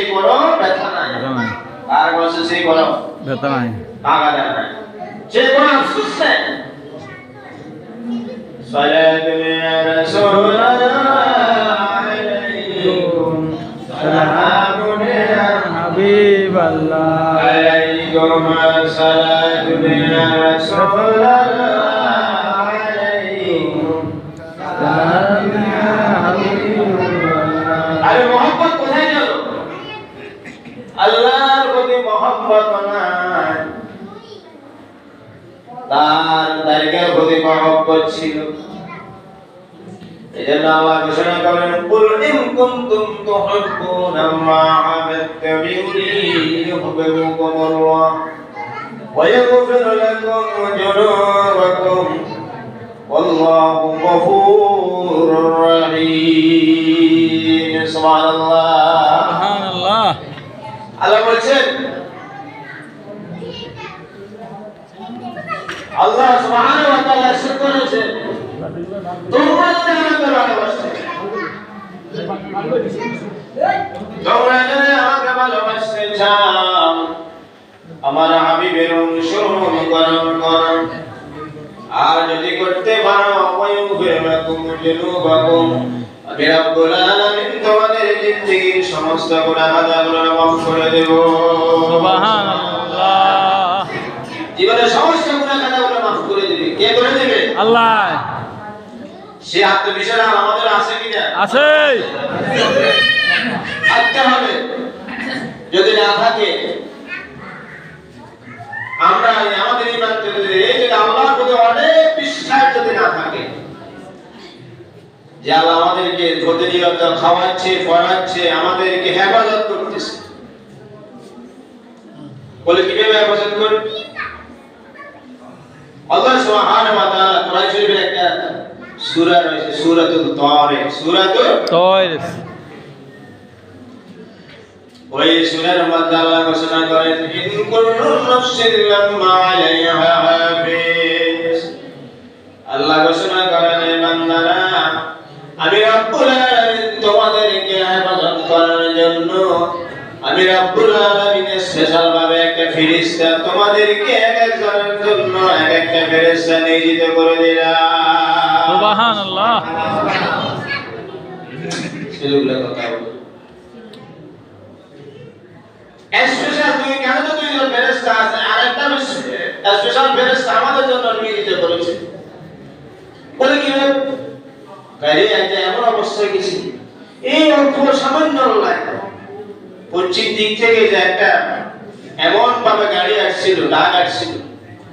সেই কোনো ব্যথা নাই ব্যথা নাই আর বলছে সেই কোনো ব্যথা নাই ভাঙা যায় না সেই কোনো আফসোস নেই صلاة يا رسول الله عليكم سلام يا হাবিব আল্লাহ عليكم الصلاة يا رسول الله عليكم আরে মোহাম্মদ কোথায় গেল আল্লাহর নাই তার তারিখের প্রতি মহব্বত ছিল এজন্য আল্লাহ ঘোষণা করেন কুল ইন কুনতুম তুহিব্বুনা আল্লাহ ফাত্তাবিউনি ইউহিব্বুকুম আল্লাহ ويغفر لكم ذنوبكم والله غفور رحيم سبحان الله সুবহানাল্লাহ আল্লাহ বলছেন আল্লাহ সুবহানাহু ওয়া তাআলা ইরশাদ করেছেন তোমরা যদি আমাকে ভালোবাসো। তোমরা যদি আমাকে ভালোবাসতে চাও, আমার হাবিবের অনুসরণ করণ করো। আর যদি করতে পারো ওয়ায়ুফিরাকুম জুনুবাকুম আমি রব্বুল আলামিন তোমাদের জিন্দেগীর সমস্ত গুনাহ খাতাগুলো মাফ করে দেব। সুবহানাল্লাহ। জীবনের সমস্ত খাতাগুলো মাফ করে দেবে। কে করে দেবে? আল্লাহ। সে আত্মবিশ্বাস আমাদের আছে কিনা? আছে। থাকতে হবে। যদি না থাকে আমরা আমাদের ইমান যদি এই যদি আল্লাহর প্রতি অনেক বিশ্বাস যদি না থাকে যে আল্লাহ আমাদেরকে প্রতিনিয়ত খাওয়াচ্ছে পড়াচ্ছে আমাদেরকে হেফাজত করতেছে। বলে কীভাবে হেফাজত করে আল্লাহ সুবহানাহু ওয়া তাআলা কোরআন শরীফের একটা সূরা রয়েছে সূরাতুল তারিক সূরাতুল তৈর ওই সূরার মধ্যে আল্লাহ ঘোষণা করেন ইন কুল্লু নাফসিন লাম্মা আলাইহা হাফিজ আল্লাহ ঘোষণা করেন হে বান্দারা আমি রব্বুল আলামিন তোমাদেরকে হেফাজত করার জন্য আমি রব্বুল আলামিনের স্পেশাল ভাবে একটা ফেরেশতা তোমাদেরকে এক একজনের জন্য এক একটা ফেরেশতা নিয়োজিত করে দিলাম। সুবহানাল্লাহ। সেগুলো কথা স্পেশাল দুই কেন তো দুইজন ফেরেশতা আছে? আরেকটা স্পেশাল ফেরেশতা আমাদের জন্য নিয়োজিত করেছে। বলে কি একটা এমন অবস্থায় গেছি। এই অল্প সামান্য লাইন পশ্চিম দিক থেকে যে একটা এমন ভাবে গাড়ি আসছিল ডাক আসছিল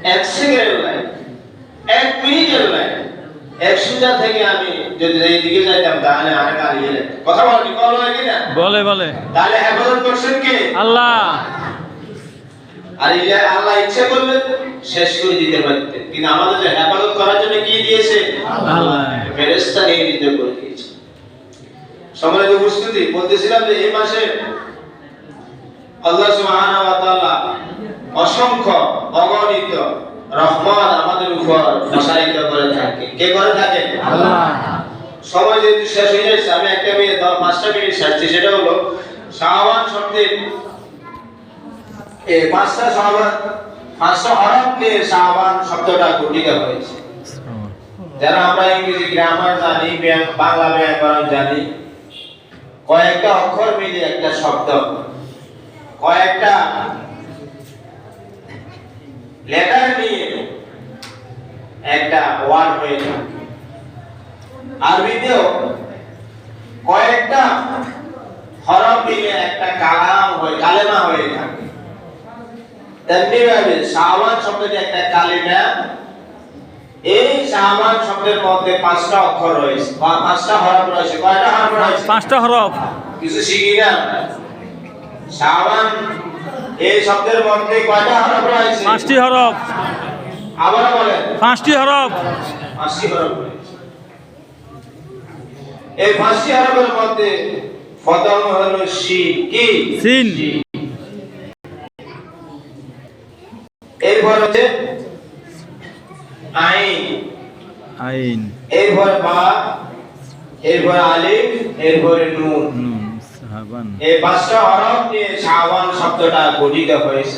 এক সেকেন্ডের লাইন এক মিনিটের লাইন এক সুজা থেকে আমি যদি এই দিকে যাইতাম তাহলে আর গাড়ি কথা বলনি কল হয় কিনা? বলে বলে। তাহলে হেফাজত করছেন কে? আল্লাহ। আর এই আল্লাহ ইচ্ছা করলে শেষ করে দিতে পারতেন। কিন্তু আমাদের হেফাজত করার জন্য কি দিয়েছে? আল্লাহ। ফেরেশতা নিয়োজিত করে দিয়েছে সম্মানিত উপস্থিতি বলতেছিলাম যে এই মাসে আল্লাহ সুবহানাহু ওয়া তাআলা অসংখ্য অগণিত রহমত আমাদের উপর প্রসারিত করে থাকে। কে করে থাকে? আল্লাহ। সময় যেহেতু শেষ হয়ে যাচ্ছে আমি একটা মিনিট দশ পাঁচটা মিনিট সারছি সেটা হলো শাহবান শব্দের এই পাঁচটা শাহবান পাঁচটা হরফ নিয়ে শাহবান শব্দটা গঠিত হয়েছে। যারা আমরা ইংরেজি গ্রামার জানি বাংলা ব্যাকরণ জানি কয়েকটা অক্ষর মিলে একটা শব্দ। কয়েকটা লেটার নিয়ে একটা ওয়ার্ড হয়ে থাকে আরবিতেও কয়েকটা হরফ মিলে একটা কালাম হয়ে কালেমা হয়ে থাকে তেমনি ভাবে শাহবান শব্দটি একটা কালিমা। এই শাহবান শব্দের মধ্যে পাঁচটা অক্ষর রয়েছে। পাঁচটা হরফ রয়েছে। কয়টা হরফ রয়েছে? পাঁচটা হরফ। কিছু শিখি না? শাহবান এই শব্দের মধ্যে কয়টা হরফ রয়েছে? পাঁচটি হরফ। আবার বলেন। পাঁচটি হরফ। পাঁচটি হরফ এই পাঁচটি হরফের মধ্যে প্রথম হলো শি কি? সিন। এরপর হচ্ছে আইন। আইন। এরপর বা এরপর আলিফ এরপরে নুন। শাবান এই পাঁচটা হরফ দিয়ে শাবান শব্দটা গঠিত হয়েছে